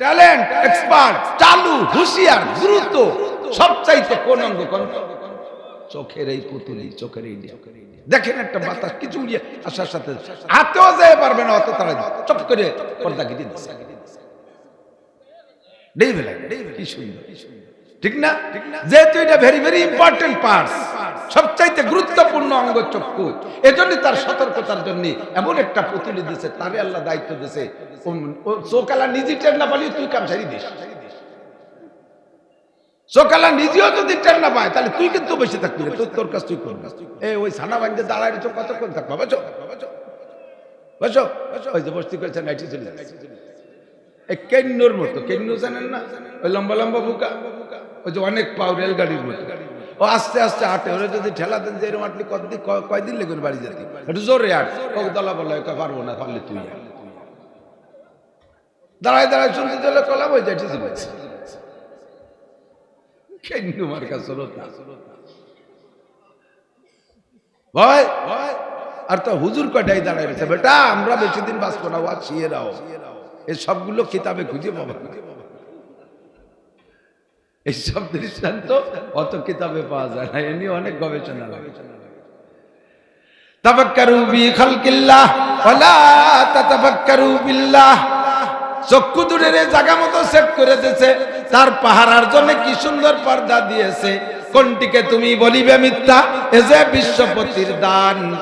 Talent, expert, চালু, হুঁশিয়ার, দ্রুত সব চাইতে কোন অঙ্গ কোন? চোখের এই পুতুলি চোখের এই। দেখেন একটা বাতাস, কিছু উড়িয়ে আসার সাথে হাতেও যেতে পারবে না, অত তারা চপ করে পর্দা কেটে দিচ্ছে কি সুন্দর। ঠিক না? যেহেতু এটা ভেরি ভেরি ইম্পর্টেন্ট পার্টস সবচাইতে গুরুত্বপূর্ণ অঙ্গ চক্ষু। এজন্য তার সতর্কতার জন্য এমন একটা পুতুলি দিছে, তারে আল্লাহ দায়িত্ব দিছে। চোখালা নিজে টের না পালি তুই কাম ছাড়ি দিস। সকালা নিজেও যদি টের না পায়, তাহলে তুই কিন্তু বসে থাকবি তোর তোর কাজ তুই করবি এই ওই সানা বাঞ্জে দাঁড়ায় রয়েছে, কতক্ষণ থাকব? বসো ওই যে বস্তি করেছে নাইটি চলে। এই কেন্নুর মতো, কেন্নু জানেন না? ওই লম্বা লম্বা বুকা, ওই যে অনেক পাও রেলগাড়ির মতো। ও আস্তে আস্তে হাঁটে, ওরা যদি ঠেলা দেন যে এরকম আটলি কতদিন কয়দিন লেগে বাড়ি যেতে একটু জোরে হাট। ও দলা বলা পারব না, পারলে তুই দাঁড়ায় দাঁড়ায়, শুনতে চলে ওই যাইতে চলে যাচ্ছে। কেন্নু কাছে ভয় ভয়? আর তো হুজুর কটাই দাঁড়ায় বেটা, আমরা বেশি দিন বাঁচবো না ওয়া ছিয়ে রাও এই সবগুলো কিতাবে খুঁজে পাবো না। এই সব দৃষ্টান্ত অত কিতাবে পাওয়া যায় না। এ নিয়ে অনেক গবেষণা লাগে। তাফাক্কারু বি খালকিল্লাহ, ওয়ালা বিল্লাহ। চক্ষু জায়গা মতো করে দিয়েছে। তার পাহারার জন্য কি সুন্দর পর্দা দিয়েছে। কোনটিকে তুমি বলিবে মিথ্যা? এ যে বিশ্বপতির দান।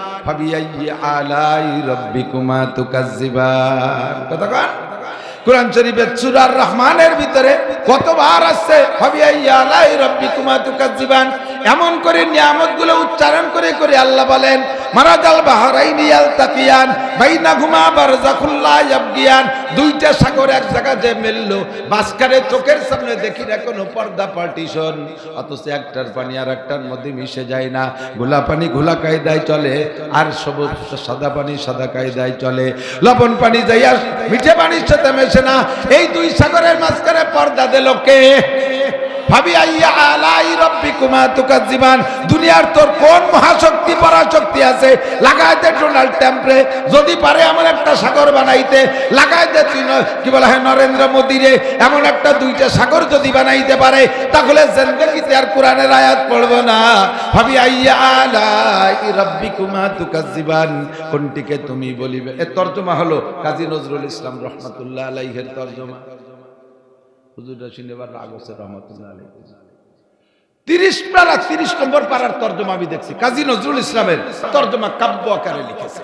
আলাই রব্বিকুমা তুকাজ্জিবান। কতক্ষণ কোরআন শরীফের সুরার রহমানের ভিতরে কতবার আসছে ফাবিয়াই আলাই রব্বিকুমা তুকাজ্জিবান। এমন করে নিয়ামতগুলো উচ্চারণ করে করে আল্লাহ বলেন, মারাজাল বাহারাইনি আলতাকিয়ান, বাইনাহুমা বারজাখুল্লা ইয়াবগিয়ান। দুইটা সাগর এক জায়গা যে মিললো, মাঝখানে চোখের সামনে দেখি না কোনো পর্দা পার্টিশন। অথচ একটার পানি আর একটার মধ্যে মিশে যায় না। গোলা পানি ঘোলা কায়দায় চলে, আর সবুজ সাদা পানি সাদা কায়দায় চলে। লবণ পানি যাইয়া মিঠে পানির সাথে মেশে না। এই দুই সাগরের মাঝখানে পর্দা দিল কে? ভাবি, আইয়া আলাই তুকাজ্জিবান, দুনিয়ার তোর কোন মহাশক্তি, পরাশক্তি আছে? লাগাইতে ডোনাল্ড ট্যাম্পরে যদি পারে এমন একটা সাগর বানাইতে লাগাইতে তুই কি বলা, হয়, নরেন্দ্র মোদী রে এমন একটা দুইটা সাগর যদি বানাইতে পারে, তাহলে জিন্দগিতে আর কোরআনের আয়াত পড়ব না। ভাবি, আইয়া আলাই রব্বিকুমা তুকাজ্জিবান। কোনটিকে তুমি বলিবে? এর তর্জমা হলো কাজী নজরুল ইসলাম রহমাতুল্লাহ আলাইহের তর্জমা। হুজুররা শুনে এবার রাগ হচ্ছে, রহমতুল্লাহ। তিরিশ পারা, তিরিশ নম্বর পাড়ার তর্জমা আমি দেখছি। কাজী নজরুল ইসলামের তর্জমা কাব্য আকারে লিখেছে।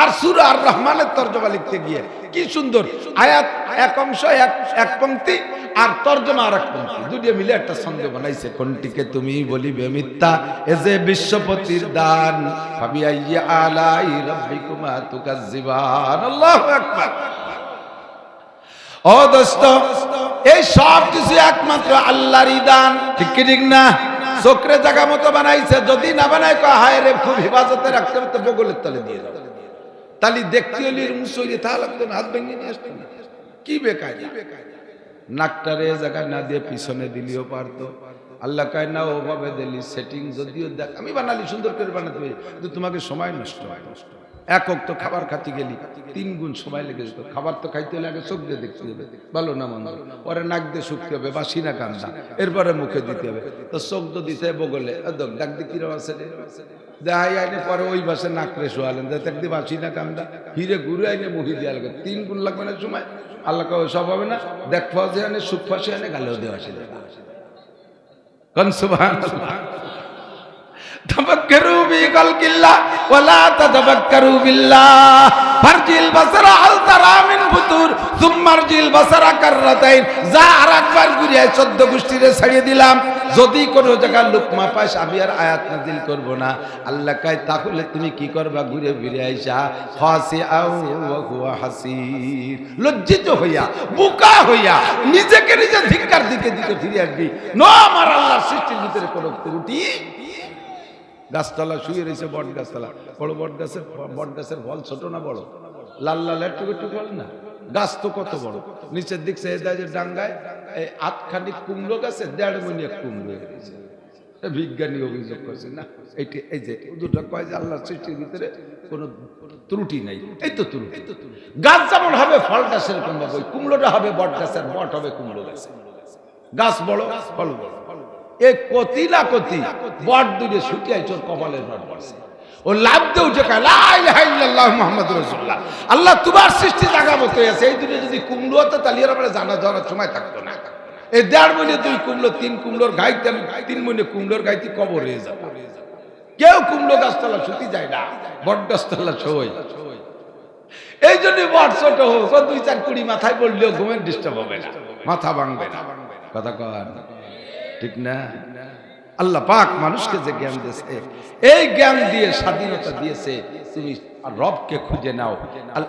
আর সুরা আর রহমানের তর্জমা লিখতে গিয়ে কি সুন্দর, আয়াত এক অংশ, এক এক পংক্তি, আর তর্জমা আর এক পংক্তি। দুটিয়ে মিলে একটা ছন্দ বানাইছে, কোনটিকে তুমি বলিবে মিথ্যা? এ যে বিশ্বপতির দান ভাবি আইয়া আলাই রব্বিকুমা তুকাজ্জিবান। আল্লাহু আকবার। ও দোস্ত এই সব কিছু একমাত্র আল্লাহরই দান। ঠিক কি ঠিক না? চোখরে জায়গা মতো বানাইছে, যদি না বানায় হায় রে, খুব হেফাজতে রাখতে হবে বগলের তলে দিয়ে দাও। তাহলে দেখতে হলে মুসলি তা লাগতো না হাত ভেঙে নিয়ে আসতো না কি বেকার নাকটারে এ জায়গায় না দিয়ে পিছনে দিলিও পারতো। আল্লাহ কয়, না, ওভাবে দিলি সেটিং যদিও দেখ, আমি বানালি, সুন্দর করে বানাতে পারি, কিন্তু তোমাকে সময় নষ্ট হয় নষ্ট হয়। একক তো খাবার খাতে গেলি, তিন গুণ সময় লেগে যেত। খাবার তো খাইতে হলে আগে চোখ দিয়ে দেখতে হবে। ভালো না মন্দ? পরে নাক দিয়ে শুকতে হবে বা সিনা কান্দা। এরপরে মুখে দিতে হবে। তো চোখ তো দিতে বগলে। ডাক দিয়ে কিরম আছে রে? দেখাই আইনে পরে ওই বাসে নাকরে শোয়ালেন। দেখ দিয়ে বাসি না কান্দা। হিরে ঘুরে আইনে মুহি দিয়া লাগে। তিন গুণ লাগবে না সময়? আল্লাহ সব হবে না? দেখ ফাঁসে আনে, সুখ ফাঁসে আনে, গালেও দেওয়া আসে কন সুবহানাল্লাহ। تفكروا بخلق الله ولا تتفكروا بالله فرج البصر هل ترى من فطور ثم ارج البصر كرتين যা আর একবার ঘুরিয়ে চোদ্দ গোষ্ঠীরে ছাড়িয়ে দিলাম যদি কোনো জায়গায় লুকমা পাস আমি আর আয়াত নাজিল করব না আল্লাহ কয় তাহলে তুমি কি করবা ঘুরে ফিরে আইসা হাসি আউ হুয়া হাসির লজ্জিত হইয়া বোকা হইয়া নিজেকে নিজে ধিক্কার দিকে দিকে ফিরে আসবি নো আমার আল্লাহর সৃষ্টির ভিতরে কোনো ত্রুটি গাছতলা শুয়ে রয়েছে বট গাছতলা। বড় বট গাছের বট গাছের ফল ছোট না বড়? লাল লাল একটু একটু ফল না? গাছ তো কত বড়? নিচের দিক সে যে ডাঙ্গায়, এই আটখানি কুমড়ো গাছে দেড় মনি এক কুমড়ো হয়ে গেছে। বিজ্ঞানী অভিযোগ করছে, না এইটি এই যে দুটো কয় যে আল্লাহ সৃষ্টির ভিতরে কোনো ত্রুটি নাই। এই তো ত্রুটি। গাছ যেমন হবে ফলটা সেরকম হবে কুমড়োটা হবে বট গাছের, বট হবে কুমড়ো গাছে গাছ বড়, ফল বড়। এ কতি না কতি, বট দূরে ছুটিয়াই চোর কপালের বট পড়ছে। ও লাভ দিয়ে উঠে খায় লা ইলাহা ইল্লাল্লাহ মুহাম্মাদুর রাসূলুল্লাহ। আল্লাহ তোমার সৃষ্টি জায়গা মতো আছে, এই দূরে যদি কুমড়ো হতো তাহলে আমরা জানা যাওয়ার সময় থাকতো না। এই দেড় মহিনে দুই কুমড়ো, তিন কুমড়োর গাইতে তিন মহিনে কুমড়োর গাইতে কবর হয়ে যাবে। কেউ কুমড়ো গাছতলা ছুটি যায় না, বট গাছতলা ছই। এই জন্য বট ছোট হোক দুই চার কুড়ি মাথায় পড়লেও ঘুমের ডিস্টার্ব হবে না, মাথা ভাঙবে না। কথা কর ঠিক না? আল্লাহ পাক মানুষকে যে জ্ঞান দিয়েছে, এই জ্ঞান দিয়ে স্বাধীনতা দিয়েছে, তুমি রবকে খুঁজে নাও।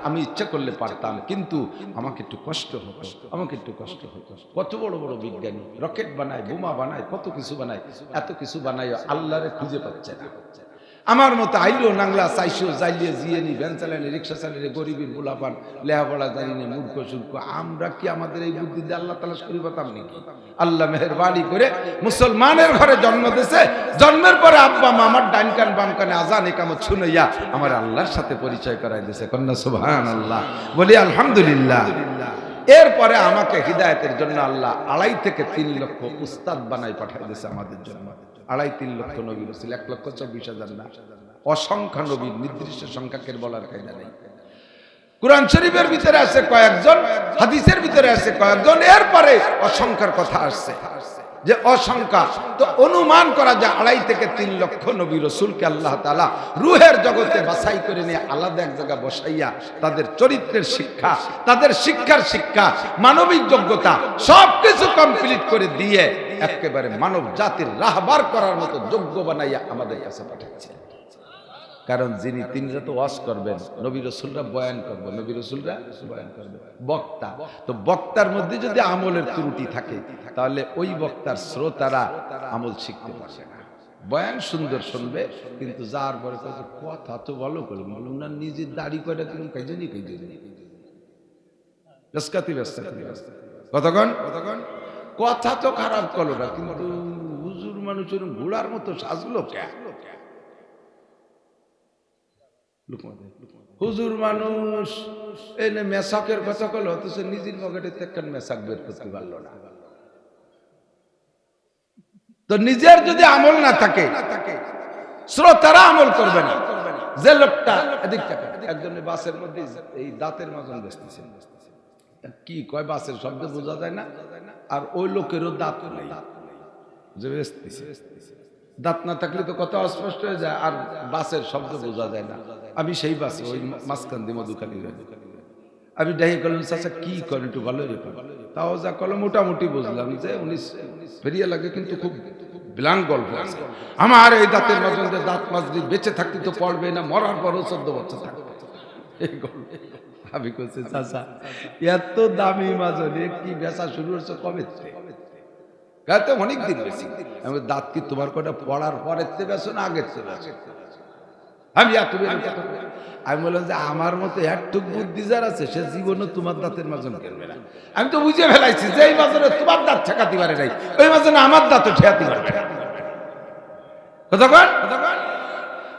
আমি ইচ্ছা করলে পারতাম, কিন্তু আমাকে একটু কষ্ট হতো, আমাকে একটু কষ্ট হতো। কত বড় বড় বিজ্ঞানী, রকেট বানায়, বোমা বানায়, কত কিছু বানায়, এত কিছু বানায়, আল্লাহরে খুঁজে পাচ্ছে না। আমার মতো আইলো নাংলা চাইশো যাইলিয়ে জিয়ে নি ভ্যান চালানি রিক্সা চালানি গরিবের বোলাপান লেহাপড়া জানি নি মূর্খ শুল্ক আমরা কি আমাদের এই বুদ্ধি দিয়ে আল্লাহ তালাশ করি পাতাম নাকি? আল্লাহ মেহরবানি করে মুসলমানের ঘরে জন্ম দিয়েছে জন্মের পরে আব্বা মামার ডাইন কান, বাম কানে আজান একামত শুনাইয়া আমার আল্লাহর সাথে পরিচয় করাই দিয়েছে কন্যা সুবহান আল্লাহ বলি, আলহামদুলিল্লাহ। এরপরে আমাকে হৃদায়তের জন্য আল্লাহ আড়াই থেকে তিন লক্ষ উস্তাদ বানাই পাঠাই দিয়েছে আমাদের জন্য। আড়াই তিন লক্ষ নবী রসুল, এক লক্ষ চব্বিশ হাজার না। অসংখ্য নবীর নির্দিষ্ট সংখ্যাকে বলার কায়দা নেই। কোরআন শরীফের ভিতরে আছে কয়েকজন, হাদিসের ভিতরে আছে কয়েকজন, এরপরে অসংখ্যার কথা আসছে। যে অসংখ্যা। তো অনুমান করা যায়, আড়াই থেকে তিন লক্ষ নবী রসুলকে আল্লাহ তালা রুহের জগতে বাছাই করে নিয়ে আলাদা এক জায়গা বসাইয়া তাদের চরিত্রের শিক্ষা, তাদের শিক্ষার শিক্ষা, মানবিক যোগ্যতা সব কিছু কমপ্লিট করে দিয়ে একেবারে মানব জাতির রাহবার করার মতো যোগ্য বানাইয়া আমাদের কাছে পাঠাচ্ছে কারণ যিনি তিনরা তো ওয়াজ করবেন, নবী রসুলরা বয়ান করবে নবী রসুলরা বয়ান করবে বক্তা, তো বক্তার মধ্যে যদি আমলের ত্রুটি থাকে, তাহলে ওই বক্তার শ্রোতারা আমল শিখতে পারবে না। বয়ান সুন্দর শুনবে, কিন্তু যার পরে কথা তো ভালো করে বলুন না নিজের দাড়ি করে তুমি কাইজনি কাইজনি। ব্যস্কাতি ব্যস্তাতি কতক্ষণ? কতক্ষণ? কথা তো খারাপ করল না, কিন্তু হুজুর মানুষের ঘোড়ার মতো সাজলো কে? হুজুর মানুষ, এনে মেসাকের কথা কল অথচ নিজের পকেটে থেকে মেসাক বের করতে পারল না। তো নিজের যদি আমল না থাকে, শ্রোতারা আমল করবে না। যে লোকটা এদিক থেকে একজনের বাসের মধ্যে এই দাঁতের মাজন বেসতেছে। কি কয় বাসের শব্দ বোঝা যায় না? আর ওই লোকেরও দাঁত নেই। যে বেসতেছে। দাঁত না থাকলে তো কথা অস্পষ্ট হয়ে যায়, আর বাসের শব্দ বোঝা যায় না। আমি সেই বাসে, ওই মাঝখান দিয়ে মধুখালি আমি ডাহি করলাম চাচা, কি করেন? একটু ভালো রেখো তাও যা করল মোটামুটি বুঝলাম যে উনি ফেরিয়া লাগে, কিন্তু খুব ব্লাঙ্ক গল্প আছে। আমার এই দাঁতের মাঝে দাঁত মাজরি বেঁচে থাকতে তো পড়বে না, মরার পরও চোদ্দ বছর থাকবে। এই গল্প। আমি করছি চাচা, এত দামি মাজরে কি বেচা শুরু হচ্ছে কবে? থেকে? গাতে অনেক দিন বেশি। আমি দাঁত কি তোমার কটা পড়ার পরের থেকে বেছো না আগের থেকে আমি এত। আমি বললাম যে আমার মতো একটুক বুদ্ধি যার আছে সে জীবনে তোমার দাঁতের মাজন করবে না। আমি তো বুঝে ফেলাইছি যে এই মাজনে তোমার দাঁত ঠেকাতে পারে নাই ওই মাজনে আমার দাঁতও ঠেকাতে পারবে না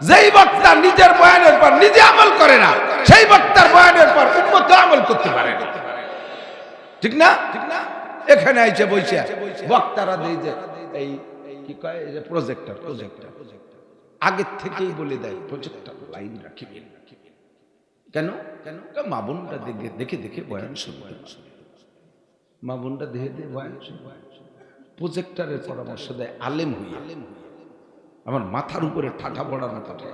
যেই বক্তা নিজের বয়ানের পর নিজে আমল করে না সেই বক্তার বয়ানের পর উন্মত আমল করতে পারে না ঠিক না। ঠিক না? এখানে আইছে বইছে। বক্তারা দেই যে এই কি কয়, এই যে প্রজেক্টর প্রজেক্টর আগের থেকেই বলে দেয় প্রজেক্টর লাইন রাখিবেন। কেন? কেন? মা বোনটা দেখে দেখে দেখে বয়ান শুনবে মা বোনটা দেখে দেখে বয়ান শুনবে প্রজেক্টরের পরামর্শ দেয়, আলেম হইয়া। আমার মাথার উপরে ঠাঠা মতো ঠাঠা।